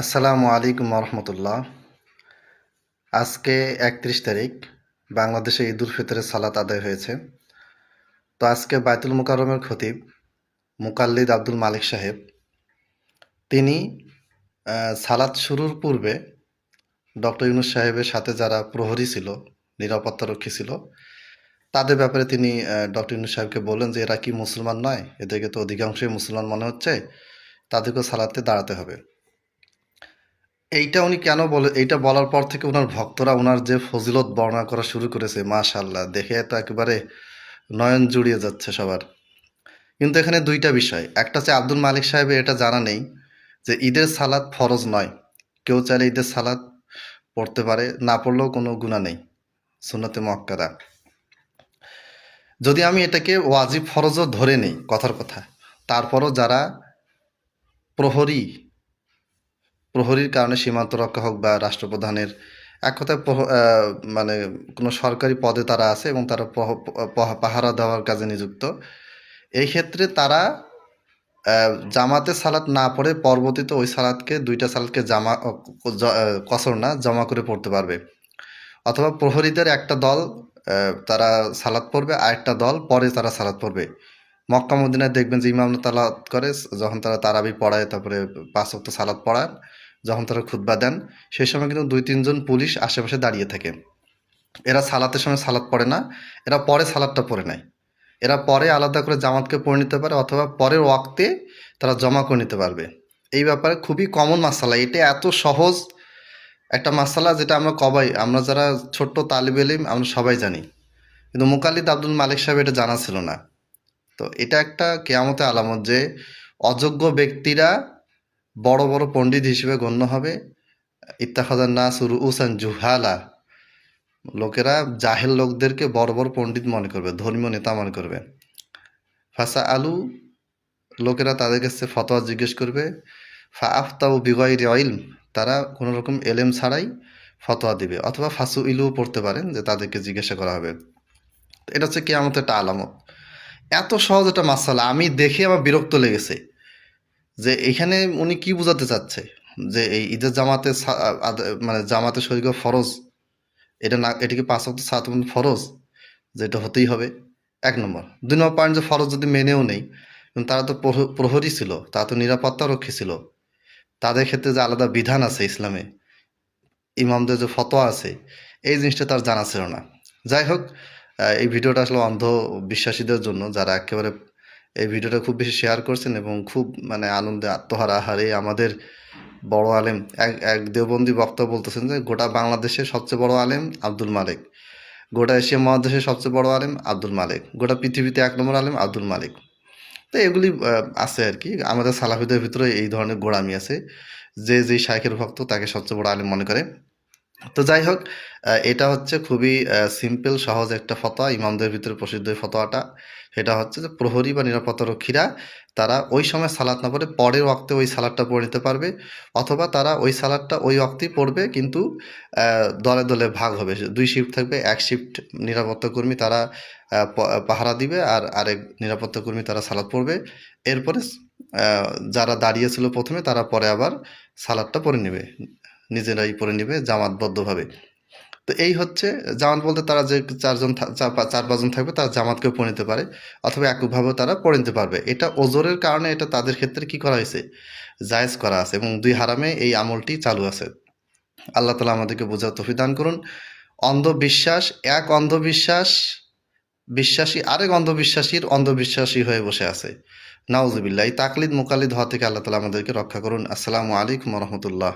আসসালামু আলাইকুম রহমতুল্লাহ আজকে একত্রিশ তারিখ, বাংলাদেশে ঈদ উল ফিতরের সালাত আদায় হয়েছে। তো আজকে বায়তুল মুকাররমের খতিব মুকাল্লিদ আব্দুল মালিক সাহেব, তিনি সালাত শুরুর পূর্বে ডক্টর ইউনুস সাহেবের সাথে যারা প্রহরী ছিল, নিরাপত্তারক্ষী ছিল, তাদের ব্যাপারে তিনি ডক্টর ইউনুস সাহেবকে বললেন যে, এরা কি মুসলমান নয়? এদেরকে তো অধিকাংশই মুসলমান মনে হচ্ছে। তাদেরকেও সালাতে দাঁড়াতে হবে। এইটা উনি কেন বলে এইটা বলার পর থেকে ওনার ভক্তরা ওনার যে ফজিলত বর্ণনা করা শুরু করেছে মাশাল্লাহ দেখে তো একেবারে নয়ন জুড়িয়ে যাচ্ছে সবার। কিন্তু এখানে দুইটা বিষয়। একটা হচ্ছে আব্দুল মালিক সাহেবের এটা জানা নেই যে ঈদের সালাদ ফরজ নয়। কেউ চাইলে ঈদের সালাদ পড়তে পারে, না পড়লেও কোনো গুণা নেই, সুন্নতে মক্কাদা যদি আমি এটাকে ওয়াজিব ফরজও ধরে নেই কথার কথা, তারপরও যারা প্রহরী প্রহরীর কারণে সীমান্ত রক্ষা হোক বা রাষ্ট্রপ্রধানের, এক কথায় মানে কোনো সরকারি পদে তারা আছে এবং তারা পহ- পহ- পাহারা দেওয়ার কাজে নিযুক্ত। এই ক্ষেত্রে তারা জামাতে সালাত না পড়ে পরবর্তীতে ওই সালাদকে দুইটা সালাদকে জামা কসর না, জমা করে পড়তে পারবে। অথবা প্রহরীদের একটা দল তারা সালাদ পড়বে আর একটা দল পরে তারা সালাদ পড়বে। মক্কা দেখবেন যে ইমাম তালাত করে, যখন তারা তারাবি পড়ায়, তারপরে পাঁচ ওয়াক্ত সালাদ পড়ান। যখন তারা খুতবা দেন, সেই সময় কিন্তু দুই, তিনজন পুলিশ আশেপাশে দাঁড়িয়ে থাকে। এরা সালাতের সময় সালাদ পড়ে না, এরা পরে সালাদটা পড়ে নেয়। এরা পরে আলাদা করে জামাতকে পড়ে নিতে পারে অথবা পরের ওয়াক্তে তারা জমা করে নিতে পারবে। এই ব্যাপারে খুবই কমন মাসালা। এটা এত সহজ একটা মাসালা যেটা আমরা কবাই, আমরা যারা ছোট্ট তালিব এলিম, আমরা সবাই জানি। কিন্তু মুকাল্লিদ আব্দুল মালিক সাহেব এটা জানা ছিল না। তো এটা একটা কেয়ামতে আলামত যে অযোগ্য ব্যক্তিরা বড় বড় পণ্ডিত হিসেবে গণ্য হবে। ইত্তাখাদার নাস রুউসান জুহালা। লোকেরা জাহেল লোকদেরকে বড় বড় পণ্ডিত মনে করবে, ধর্মীয় নেতা মনে করবে। ফাসা আলু লোকেরা তাদের কাছে ফতোয়া জিজ্ঞেস করবে ফা আফতাউ বিগয়রি ইলম, তারা কোনো রকম এলেম ছাড়াই ফতোয়া দিবে, অথবা ফাসু ইলু পড়তে পারেন যে তাদেরকে জিজ্ঞাসা করা হবে। এটা হচ্ছে কেয়ামতের একটা আলামত। এত সহজ একটা মাসালা, আমি দেখে আমার বিরক্ত লেগেছে। যে এখানে উনি কি বোঝাতে চাচ্ছে? যে এই ঈদের জামাতে মানে জামাতে শরীর ফরজ? এটা না এটা কি পাঁচ অক্ট সাত ফরজ? যেটা হতেই হবে। এক নম্বর। দুই নম্বর পয়েন্ট যে ফরজ যদি মেনেও নেই তারা তো প্রহ- প্রহরী ছিল, তারা তো নিরাপত্তা রক্ষী ছিল, তাদের ক্ষেত্রে যে আলাদা বিধান আছে ইসলামে, ইমামদের যে ফতোয়া আছে, এই জিনিসটা তার জানা ছিল না। যাই হোক এই ভিডিওটা আসলে অন্ধ বিশ্বাসীদের জন্য, যারা একেবারে এই ভিডিওটা খুব বেশি শেয়ার করছেন এবং খুব মানে আনন্দে আত্মহারা। হারে আমাদের বড় আলেম, এক এক দেওবন্দি বক্তা বলতেছেন যে, গোটা বাংলাদেশের সবচেয়ে বড় আলেম আব্দুল মালিক। গোটা এশিয়া মহাদেশের সবচেয়ে বড় আলেম আব্দুল মালিক। গোটা পৃথিবীতে এক নম্বর আলেম আব্দুল মালিক। তো এগুলি আছে আর কি। আমাদের সালাফিদের ভিতরে এই ধরনের গোড়ামি আছে। যে যেই শাইখের ভক্ত তাকে সবচেয়ে বড় আলেম মনে করে। তো যাই হোক এটা হচ্ছে খুবই সিম্পল সহজ একটা ফতোয়া, ইমামদের ভিতরে প্রসিদ্ধ ফতোয়াটা। সেটা হচ্ছে যে প্রহরী বা নিরাপত্তা রক্ষীরা তারা ওই সময় সালাত না পড়ে, পরের ওয়াক্তে ওই সালাদটা পড়ে নিতে পারবে, অথবা তারা ওই সালাদটা ওই ওয়াক্তেই পড়বে, কিন্তু দলে দলে ভাগ হবে। দুই শিফট থাকবে, এক শিফট নিরাপত্তা কর্মী তারা পাহারা দিবে আর আরেক নিরাপত্তা কর্মী তারা সালাদ পড়বে। এরপরে যারা দাঁড়িয়েছিল প্রথমে তারা পরে আবার সালাদটা পরে নেবে। নিজেরাই পরে নেবে, জামাতবদ্ধভাবে। তো এই হচ্ছে, জামাত বলতে তারা যে চারজন চার পাঁচজন থাকবে, তারা জামাতকেও পড়ে নিতে পারে, অথবা এককভাবেও তারা পড়ে নিতে পারবে। এটা ওজোরের কারণে এটা তাদের ক্ষেত্রে কি করা হয়েছে? জায়েজ করা আছে এবং দুই হারামে এই আমলটি চালু আছে। আল্লাহ তালা আমাদেরকে বোঝার তফি দান করুন। অন্ধবিশ্বাস, এক অন্ধবিশ্বাস, বিশ্বাসী, আরেক অন্ধবিশ্বাসীর অন্ধবিশ্বাসী হয়ে বসে আছে। নাউজুবিল্লাহ, এই তাকলিদ মুকালিদ হওয়া থেকে আল্লাহ তালা আমাদেরকে রক্ষা করুন। আসসালামু আলাইকুম রহমতুল্লাহ।